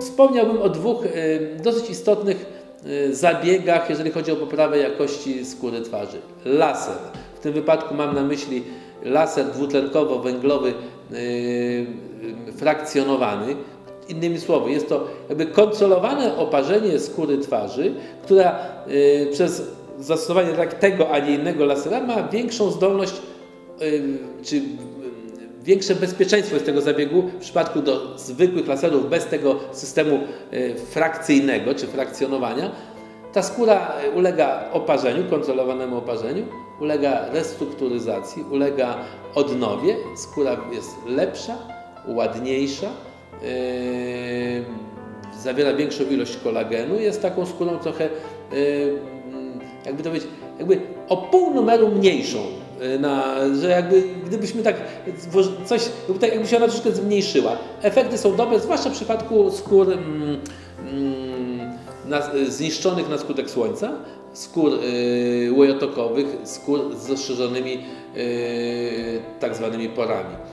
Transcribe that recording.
Wspomniałbym o dwóch y, dosyć istotnych y, zabiegach, jeżeli chodzi o poprawę jakości skóry twarzy. Laser. W tym wypadku mam na myśli laser dwutlenkowo-węglowy y, frakcjonowany. Innymi słowy, jest to jakby kontrolowane oparzenie skóry twarzy, która przez zastosowanie tak tego, a nie innego lasera ma większą zdolność czy większe bezpieczeństwo z tego zabiegu w przypadku do zwykłych laserów bez tego systemu y, frakcyjnego czy frakcjonowania. Ta skóra y, ulega oparzeniu, kontrolowanemu oparzeniu, ulega restrukturyzacji, ulega odnowie, skóra jest lepsza, ładniejsza, yy, zawiera większą ilość kolagenu, jest taką skórą trochę, yy, jakby to powiedzieć, jakby o pół numeru mniejszą, na, że jakby gdybyśmy tak coś, jakby tak jakby się ona troszkę zmniejszyła. Efekty są dobre, zwłaszcza w przypadku skór mm, mm, na, zniszczonych na skutek słońca, skór yy, łojotokowych, skór z rozszerzonymi yy, tak zwanymi porami.